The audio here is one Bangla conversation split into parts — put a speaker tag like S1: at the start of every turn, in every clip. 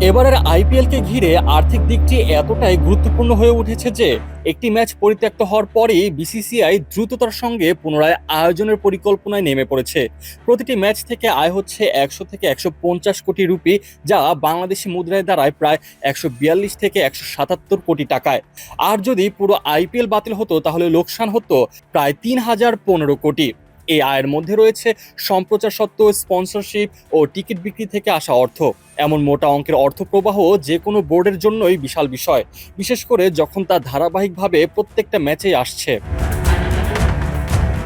S1: এবারের আইপিএলকে ঘিরে আর্থিক দিকটি এতটাই গুরুত্বপূর্ণ হয়ে উঠেছে যে, একটি ম্যাচ পরিত্যক্ত হওয়ার পরেই বিসিসিআই দ্রুততার সঙ্গে পুনরায় আয়োজনের পরিকল্পনায় নেমে পড়েছে। প্রতিটি ম্যাচ থেকে আয় হচ্ছে একশো থেকে একশো পঞ্চাশ কোটি রুপি, যা বাংলাদেশি মুদ্রায় দাঁড়ায় প্রায় একশো বিয়াল্লিশ থেকে একশো সাতাত্তর কোটি টাকায়। আর যদি পুরো আইপিএল বাতিল হতো, তাহলে লোকসান হতো প্রায় তিন হাজার পনেরো কোটি। এই আয়ের মধ্যে রয়েছে সম্প্রচার সত্ত্ব স্পন্সরশিপ ও টিকিট বিক্রি থেকে আসা অর্থ। এমন মোটা অঙ্কের অর্থ প্রবাহ যে কোনো বোর্ডের জন্যই বিশাল বিষয়। বিশেষ করে যখন তা ধারাবাহিকভাবে প্রত্যেকটা ম্যাচেই আসছে।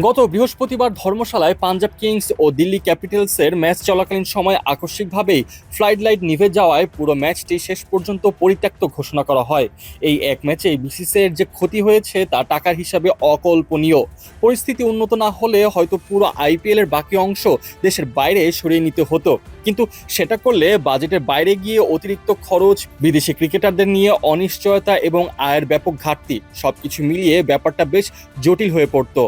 S1: গত বৃহস্পতিবার ধর্মশালায় পাঞ্জাব কিংস ও দিল্লি ক্যাপিটালসের ম্যাচ চলাকালীন সময় আকস্মিকভাবেই ফ্লাইট লাইট নিভে যাওয়ায় পুরো ম্যাচটি শেষ পর্যন্ত পরিত্যক্ত ঘোষণা করা হয়। এই এক ম্যাচেই বিসিসিআইয়ের যে ক্ষতি হয়েছে, তা টাকার হিসাবে অকল্পনীয়। পরিস্থিতি উন্নত না হলে হয়তো পুরো আইপিএল এর বাকি অংশ দেশের বাইরে সরিয়ে নিতে হতো। কিন্তু সেটা করলে বাজেটের বাইরে গিয়ে অতিরিক্ত খরচ, বিদেশি ক্রিকেটারদের নিয়ে অনিশ্চয়তা এবং আয়ের ব্যাপক ঘাটতি, সবকিছু মিলিয়ে ব্যাপারটা বেশ জটিল হয়ে পড়তো।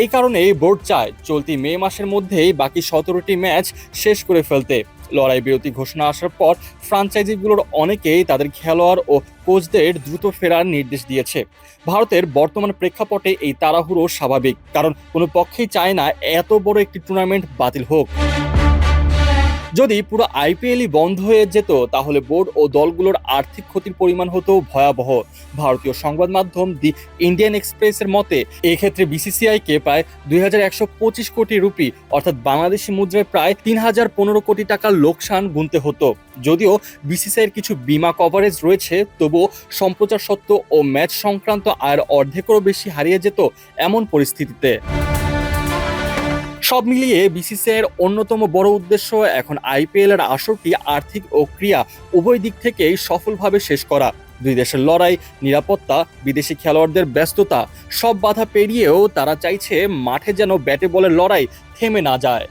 S1: এই কারণেই বোর্ড চায় চলতি মে মাসের মধ্যেই বাকি সতেরোটি ম্যাচ শেষ করে ফেলতে। লড়াই বিরতি ঘোষণা আসার পর ফ্রাঞ্চাইজিগুলোর অনেকেই তাদের খেলোয়াড় ও কোচদের দ্রুত ফেরার নির্দেশ দিয়েছে। ভারতের বর্তমান প্রেক্ষাপটে এই তাড়াহুড়ো স্বাভাবিক, কারণ কোনো পক্ষেই চায় না এত বড় একটি টুর্নামেন্ট বাতিল হোক। যদি পুরো আইপিএলই বন্ধ হয়ে যেত, তাহলে বোর্ড ও দলগুলোর আর্থিক ক্ষতির পরিমাণ হতো ভয়াবহ। ভারতীয় সংবাদ মাধ্যম দি ইন্ডিয়ান এক্সপ্রেসের মতে, এক্ষেত্রে বিসিসিআইকে প্রায় দুই কোটি রুপি, অর্থাৎ বাংলাদেশি মুদ্রায় প্রায় তিন হাজার পনেরো কোটি টাকার লোকসান গুনতে হতো। যদিও বিসিসিআইয়ের কিছু বিমা কভারেজ রয়েছে, তবুও সম্প্রচার সত্ত্ব ও ম্যাচ সংক্রান্ত আয়ের অর্ধেকেরও বেশি হারিয়ে যেত এমন পরিস্থিতিতে। সব মিলিয়ে বিসিসিআইয়ের অন্যতম বড় উদ্দেশ্য এখন আইপিএল এর আসরটি আর্থিক ও ক্রিয়া উভয় দিক থেকেই সফলভাবে শেষ করা। দুই দেশের লড়াই, নিরাপত্তা, বিদেশি খেলোয়াড়দের ব্যস্ততা, সব বাধা পেরিয়েও তারা চাইছে মাঠে যেন ব্যাটে বলের লড়াই থেমে না যায়।